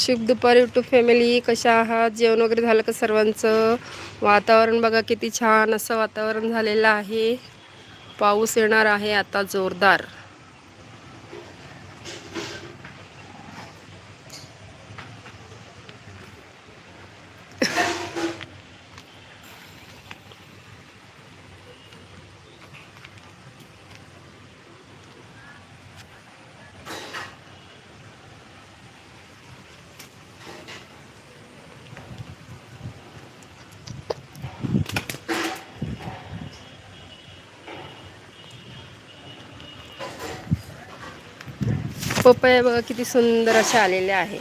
शुभ दुपार to family कशा आहात? जेवण वगैरे झालं का सर्वांचं? वातावरण बघा किती छान असं वातावरण झालेलं आहे. पाऊस येणार आहे आता जोरदार. पपया बघा किती सुंदर असे आलेले आहे.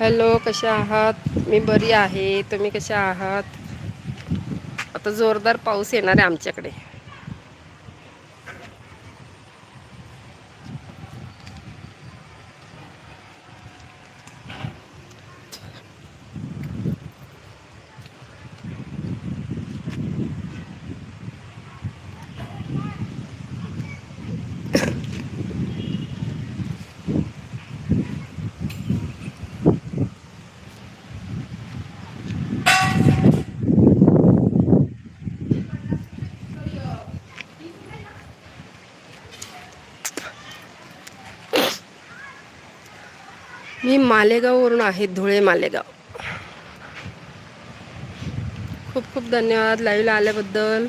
हॅलो कशा आहात? मी बरी आहे. तुम्ही कशा आहात? आता जोरदार पाऊस येणार आहे आमच्याकडे. मी मालेगाववरून आहे धुळे मालेगाव. खूप खूप धन्यवाद लाईव्हला आल्याबद्दल.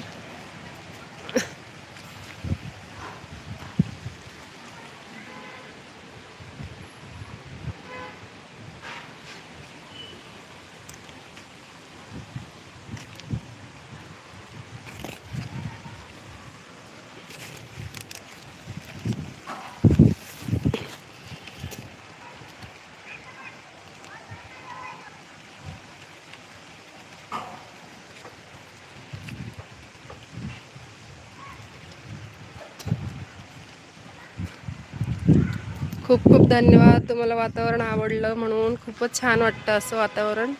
खूप खूप धन्यवाद. तुम्हाला वातावरण आवडलं म्हणून खूपच छान वाटतं असं वातावरण.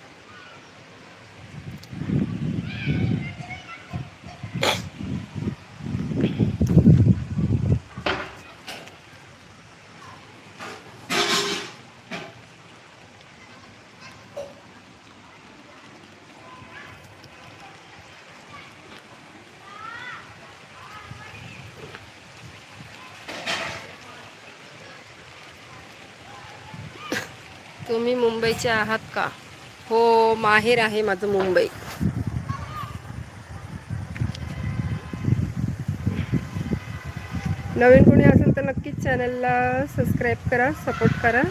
तुम्ही मुंबईचे आहात का? हो माहेर आहे माझं मुंबई. नवीन कोणी असेल तर नक्कीच चॅनलला सबस्क्राईब करा सपोर्ट करा.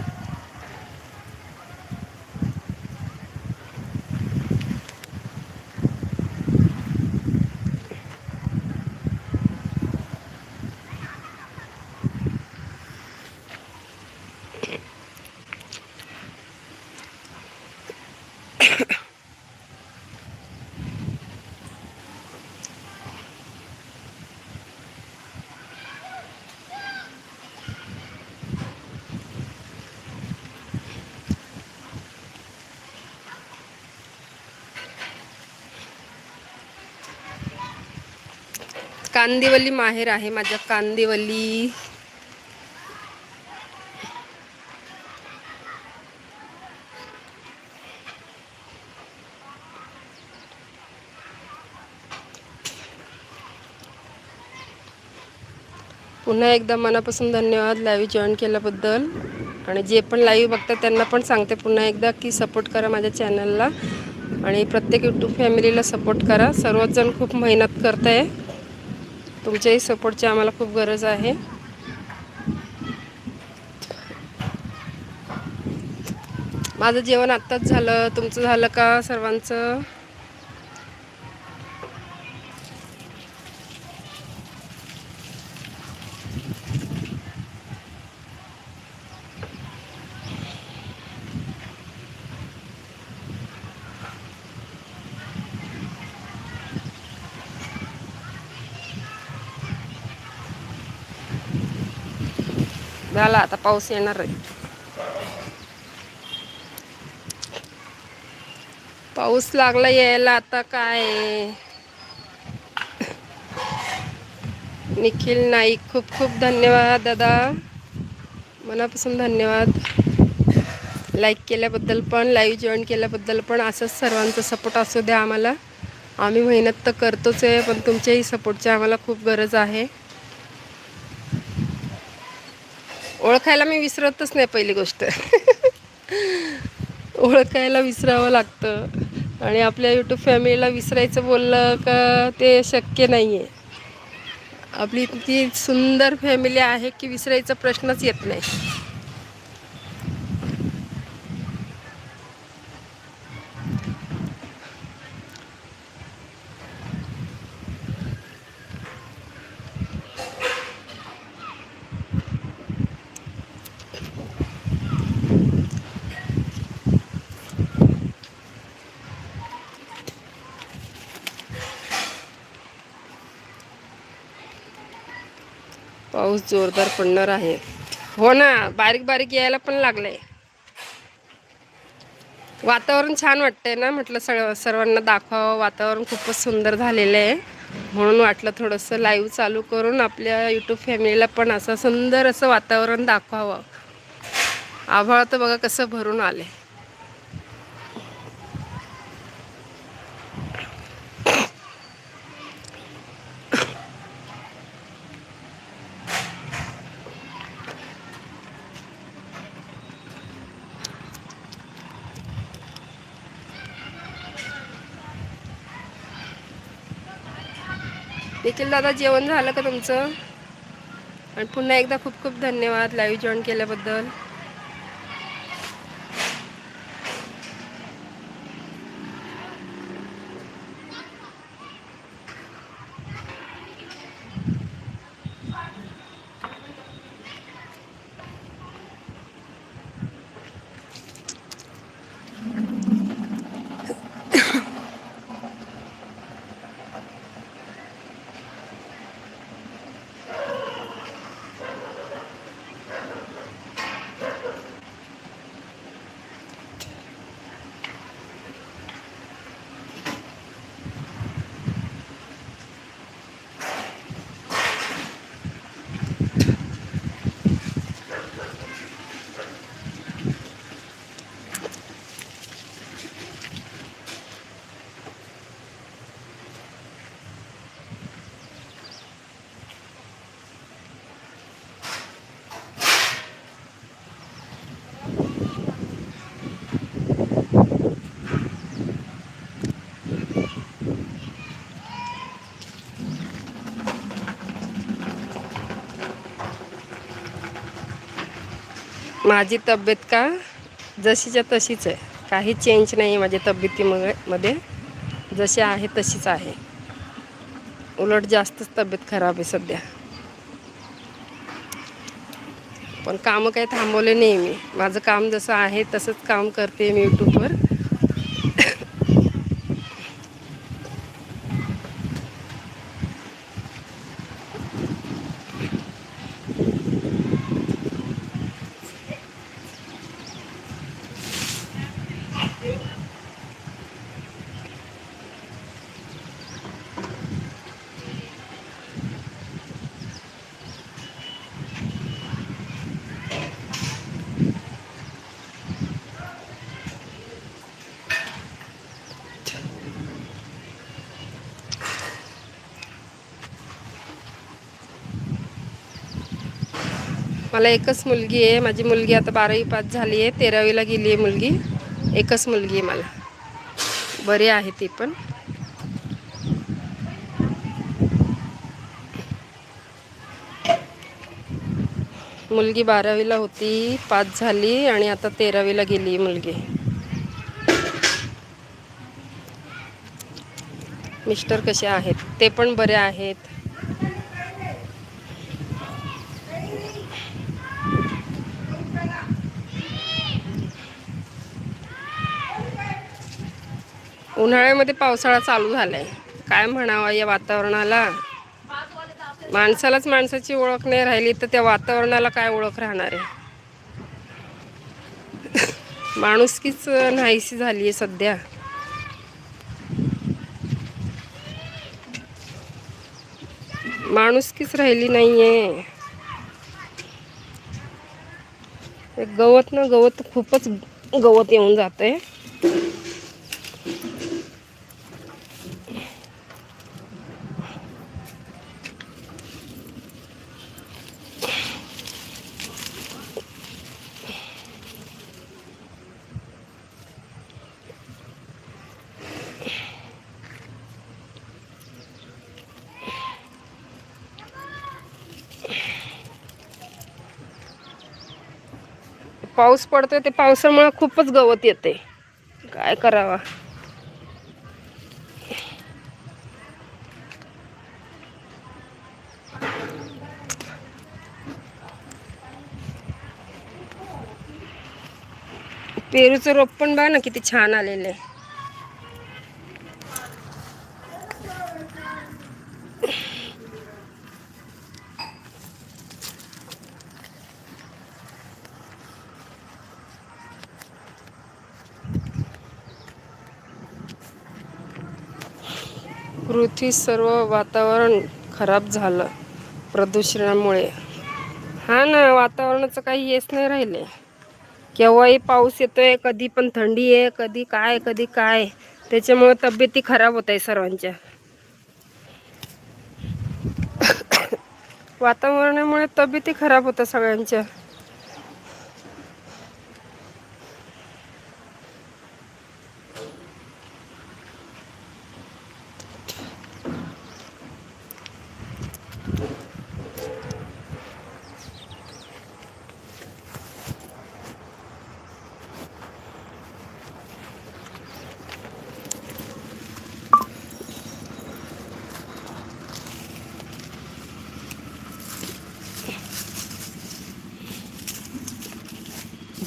कांदिवली माहेर आहे माझ्या कांदिवली. पुन्हा एकदा मनापासून धन्यवाद लाईव्ह जॉईन केल्याबद्दल. आणि जे पण लाईव्ह बघतात त्यांना पण सांगते पुन्हा एकदा की सपोर्ट करा माझ्या चॅनलला आणि प्रत्येक यूट्यूब फॅमिलीला सपोर्ट करा. सर्वच जण खूप मेहनत करत आहे तुमच्याही सपोर्टची आम्हाला खूप गरज आहे. माझं जेवण आत्ताच झालं. तुमचं झालं का सर्वांचं? झाला आता पाऊस येणार आहे पाऊस लागला यायला आता काय निखिल नाईक खूप खूप धन्यवाद दादा मनापासून धन्यवाद लाईक केल्याबद्दल पण लाईव्ह जॉईन केल्याबद्दल पण असंच सर्वांचा सपोर्ट असू द्या आम्हाला आम्ही मेहनत तर करतोच आहे पण तुमच्याही सपोर्टची आम्हाला खूप गरज आहे ओळखायला मी विसरतच नाही पहिली गोष्ट. ओळखायला विसरावं लागतं. आणि आपल्या यूट्यूब फॅमिलीला विसरायचं बोललं का ते शक्य नाही आहे आपली इतकी सुंदर फॅमिली आहे की विसरायचा प्रश्नच येत नाही. पाऊस जोरदार पडणार आहे. हो ना बारीक बारीक यायला पण लागलंय. वातावरण छान वाटतंय ना म्हटलं सगळं सर्वांना दाखवावं. वातावरण खूपच सुंदर झालेलं आहे. म्हणून वाटलं थोडंसं लाईव्ह चालू करून आपल्या यूट्यूब फॅमिलीला पण असं सुंदर असं वातावरण दाखवावं. आभाळ तर बघा कसं भरून आले देखील दादा जेवण झालं का तुमचं? आणि पुन्हा एकदा खूप खूप धन्यवाद लाईव्ह जॉईन केल्याबद्दल. माझी तब्येत का जशीच्या तशीच आहे. काही चेंज नाही आहे माझ्या तब्येतीमध्ये मध्ये. जशी आहे तशीच आहे. उलट जास्तच तब्येत खराब आहे सध्या. पण कामं काही थांबवले नाही मी. माझं काम जसं आहे तसंच काम करते मी यूट्यूबवर मला एकच मुलगी आहे. माझी मुलगी आता बारावी पास झाली आहे. तेरावीला गेली आहे मुलगी. एकच मुलगी आहे मला. बरी आहे ती पण. मुलगी बारावीला होती पास झाली आणि आता तेरावीला गेली मुलगी. मिस्टर कसे आहेत? ते पण बरे आहेत. उन्हाळ्यामध्ये पावसाळा चालू झालाय. काय म्हणावा या वातावरणाला? माणसालाच माणसाची ओळख नाही राहिली तर त्या वातावरणाला काय ओळख राहणार आहे? माणुसकीच नाहीशी झाली आहे सध्या. माणुसकीच राहिली नाही आहे गवत ना गवत खूपच गवत येऊन जाते पाऊस पडतोय ते पावसामुळे खूपच गवत येते काय करावा? पेरूचं रोप पण बघा ना किती छान आलेलं आहे. पृथ्वी सर्व वातावरण खराब झालं प्रदूषणामुळे. हा ना वातावरणाचं काही हेच नाही राहिले. केव्हाही पाऊस येतोय कधी पण थंडी आहे कधी काय कधी काय. त्याच्यामुळे तब्येती खराब होत आहे सर्वांच्या. वातावरणामुळे तब्येती खराब होतात सगळ्यांच्या.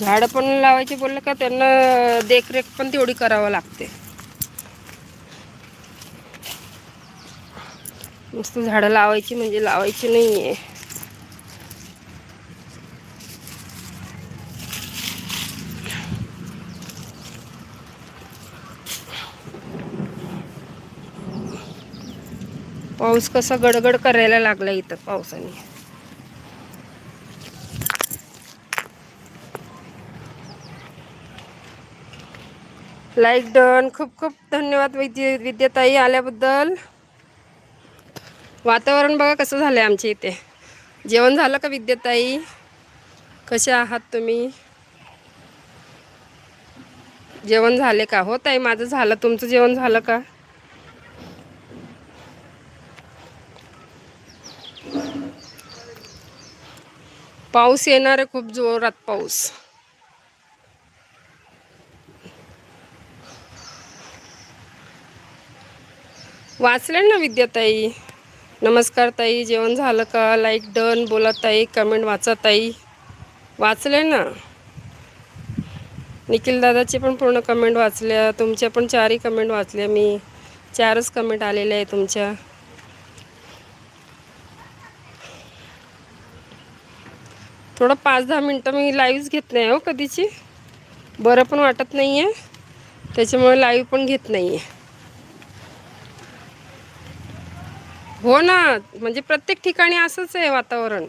झाडं पण लावायची बोललं का त्यांना देखरेख पण तेवढी करावं लागते. नुसतं झाडं लावायची म्हणजे लावायची नाही आहे पाऊस कसा गडगड करायला लागला इथं पावसाने. लाईक डन खूप खूप धन्यवाद विद्य विद्याताई आल्याबद्दल. वातावरण बघा कसं झालं आहे आमच्या इथे. जेवण झालं का विद्याताई? कसे आहात तुम्ही? जेवण झाले का? हो ताई माझं झालं. तुमचं जेवण झालं का? पाऊस येणार आहे खूप जोरात पाऊस. वाचले ना विद्याताई. नमस्कार ताई जेवण झालं का? लाईक डन बोला ताई कमेंट वाचा ताई. वाचले ना? निखिल दादाचे पण पूर्ण कमेंट वाचल्या तुमच्या पण चारही कमेंट वाचल्या मी. चारच कमेंट आलेल्या आहे तुमच्या. थोडं पाच दहा मिनटं मी लाईव्हच घेत नाही हो कधीची. बरं पण वाटत नाही आहे त्याच्यामुळे लाईव्ह पण घेत नाही आहे हो ना म्हणजे प्रत्येक ठिकाणी असंच आहे वातावरण.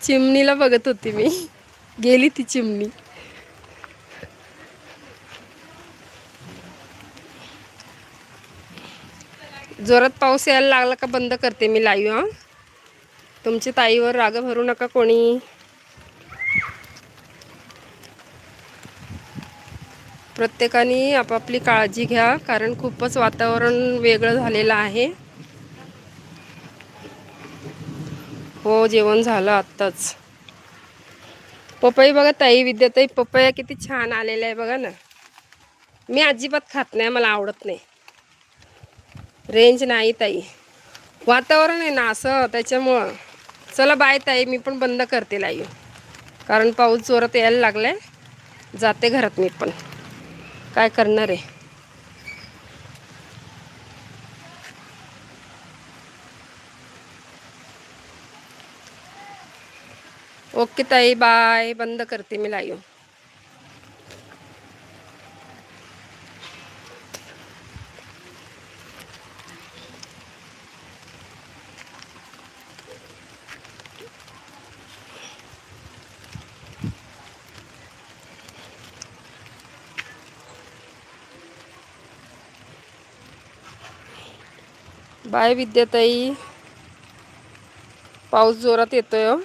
चिमणीला बघत होती मी. गेली ती चिमणी. जोरात पाऊस यायला लागला का बंद करते मी लाईव्ह तुमची ताईवर राग भरू नका कोणी. प्रत्येकाने आपापली काळजी घ्या कारण खूपच वातावरण वेगळं झालेलं आहे. हो जेवण झालं आत्ताच. पपई बघा ताई विद्याताई पपया किती छान आलेल्या आहे बघा ना. मी अजिबात खात नाही मला आवडत नाही. रेंज नाही ताई. वातावरण आहे ना असं त्याच्यामुळं. चला बाय ताई मी पण बंद करते लाईव्ह कारण पाऊस जोरात यायला लागलाय. जाते घरात मी पण. काय करणार आहे? ओके ताई बाय. बंद करते मी लाईव्ह. बाय विद्याताई. पाऊस जोरात येतोय हो.